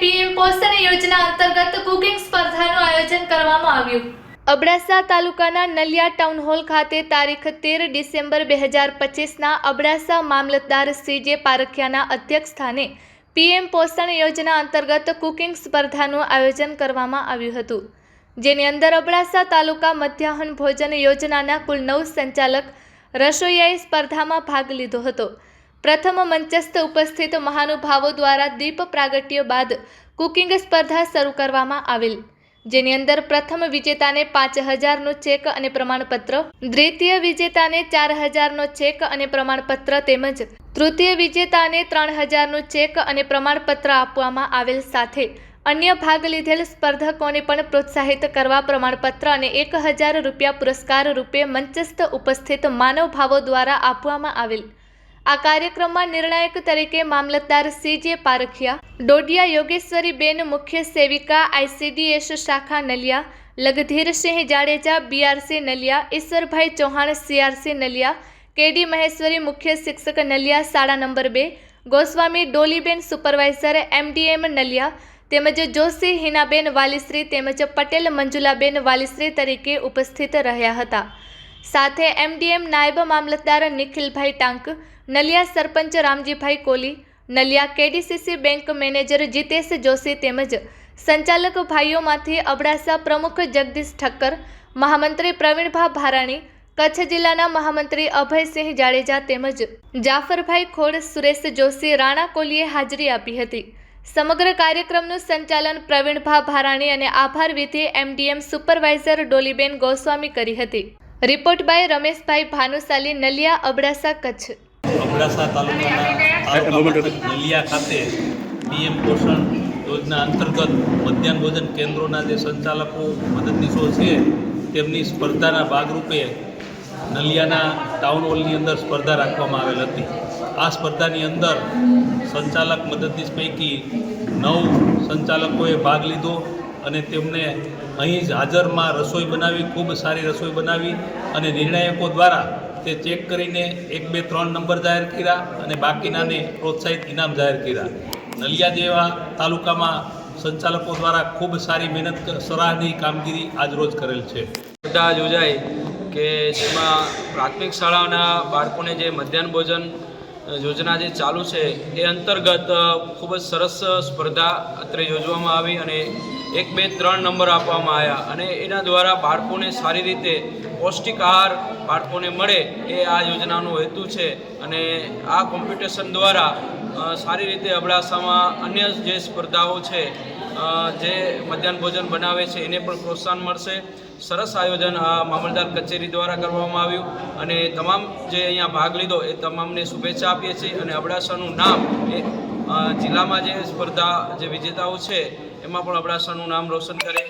PM પોષણ યોજના અંતર્ગત કુકિંગ સ્પર્ધાનું આયોજન કરવામાં આવ્યું. અબડાસા તાલુકાના નલિયા ટાઉન હોલ ખાતે તારીખ તેર ડિસેમ્બર બે હજાર પચીસના અબડાસા મામલતદાર સીજે પારખિયાના અધ્યક્ષ સ્થાને પીએમ પોષણ યોજના અંતર્ગત કુકિંગ સ્પર્ધાનું આયોજન કરવામાં આવ્યું હતું. જેની અંદર અબડાસા તાલુકા મધ્યાહન ભોજન યોજનાના કુલ નવ સંચાલક રસોઈયાએ સ્પર્ધામાં ભાગ લીધો હતો. પ્રથમ મંચસ્થ ઉપસ્થિત મહાનુભાવો દ્વારા દીપ પ્રાગટ્ય બાદ કુકિંગ સ્પર્ધા શરૂ કરવામાં આવેલ, જેની અંદર પ્રથમ વિજેતાને પાંચ હજારનો ચેક અને પ્રમાણપત્ર, દ્વિતીય વિજેતાને ચાર હજારનો ચેક અને પ્રમાણપત્ર તેમજ તૃતીય વિજેતાને ત્રણ હજારનું ચેક અને પ્રમાણપત્ર આપવામાં આવેલ સાથે અન્ય ભાગ લીધેલ સ્પર્ધકોને પણ પ્રોત્સાહિત કરવા પ્રમાણપત્ર અને એક હજાર રૂપિયા પુરસ્કાર રૂપે મંચસ્થ ઉપસ્થિત માનવભાવો દ્વારા આપવામાં આવેલ. આ કાર્યક્રમમાં નિર્ણાયક તરીકે મામલતદાર સીજે પારખિયા, ડોડિયા યોગેશ્વરીબેન મુખ્ય સેવિકા આઈસીડીએસ શાખા Naliya Lagdhirsinh Jadeja BRC Naliya, Ishwarbhai Chauhan CRC Naliya, KD Maheshwari મુખ્ય શિક્ષક નલિયા શાળા નંબર બે, ગોસ્વામી ડોલીબેન સુપરવાઇઝર એમડીએમ નલિયા, તેમજ જોશી હિનાબેન વાલીશ્રી તેમજ પટેલ મંજુલાબેન વાલીશ્રી તરીકે ઉપસ્થિત રહ્યા હતા. સાથે એમડીએમ નાયબ મામલતદાર Nikhilbhai Tank, Naliya sarpanch Ramjibhai Koli, Naliya KDCC bank manager Jitesh Joshi તેમજ સંચાલક ભાઈઓમાંથી અબડાસા પ્રમુખ જગદીશ ઠક્કર, મહામંત્રી પ્રવીણભા ભારાણી, કચ્છ જિલ્લાના મહામંત્રી અભયસિંહ જાડેજા તેમજ જાફરભાઈ ખોડ, સુરેશ જોશી, રાણા કોલીએ હાજરી આપી હતી. સમગ્ર કાર્યક્રમનું સંચાલન પ્રવીણભા ભારાણી અને આભાર વિધિ એમડીએમ સુપરવાઇઝર ડોલીબેન ગોસ્વામી કરી હતી. રિપોર્ટ બાય રમેશભાઈ ભાનુશાલી નલિયા અબડાસા કચ્છ અબડાસા તાલુકાના નલિયા ખાતે પીએમ પોષણ યોજના અંતર્ગત મધ્યાહન ભોજન કેન્દ્રોના જે સંચાલકો મદદનીશો છે તેમની સ્પર્ધાના ભાગરૂપે નલિયાના ટાઉન હોલની અંદર સ્પર્ધા રાખવામાં આવેલ હતી આ સ્પર્ધાની અંદર સંચાલક મદદનીશ પૈકી નવ સંચાલકોએ ભાગ લીધો અને તેમને અહીં જ હાજરમાં રસોઈ બનાવી, ખૂબ સારી રસોઈ બનાવી અને નિર્ણાયકો દ્વારા તે ચેક કરીને એક, બે, ત્રણ નંબર જાહેર કર્યા અને બાકીનાને પ્રોત્સાહિત ઇનામ જાહેર કર્યા. નલિયા જેવા તાલુકામાં સંચાલકો દ્વારા ખૂબ સારી મહેનત સરાહની કામગીરી આજરોજ કરેલ છે. સ્પર્ધા યોજાઈ કે જેમાં પ્રાથમિક શાળાના બાળકોને જે મધ્યાહન ભોજન યોજના જે ચાલુ છે, એ અંતર્ગત ખૂબ જ સરસ સ્પર્ધા અત્રે યોજવામાં આવી અને એક, બે, ત્રણ નંબર આપવામાં આવ્યા અને એના દ્વારા બાળકોને સારી રીતે પૌષ્ટિક આહાર બાળકોને મળે એ આ યોજનાનો હેતુ છે અને આ કોમ્પિટિશન દ્વારા સારી રીતે અબડાસામાં અન્ય જે સ્પર્ધાઓ છે જે મધ્યાહન ભોજન બનાવે છે એને પણ પ્રોત્સાહન મળશે. સરસ આયોજન આ મામલદાર કચેરી દ્વારા કરવામાં આવ્યું અને તમામ જે અહીંયા ભાગ લીધો એ તમામને શુભેચ્છા આપીએ છીએ અને અબડાસાનું નામ એ જિલ્લામાં જે સ્પર્ધા, જે વિજેતાઓ છે એમાં પણ અબડાસાનું નામ રોશન કરે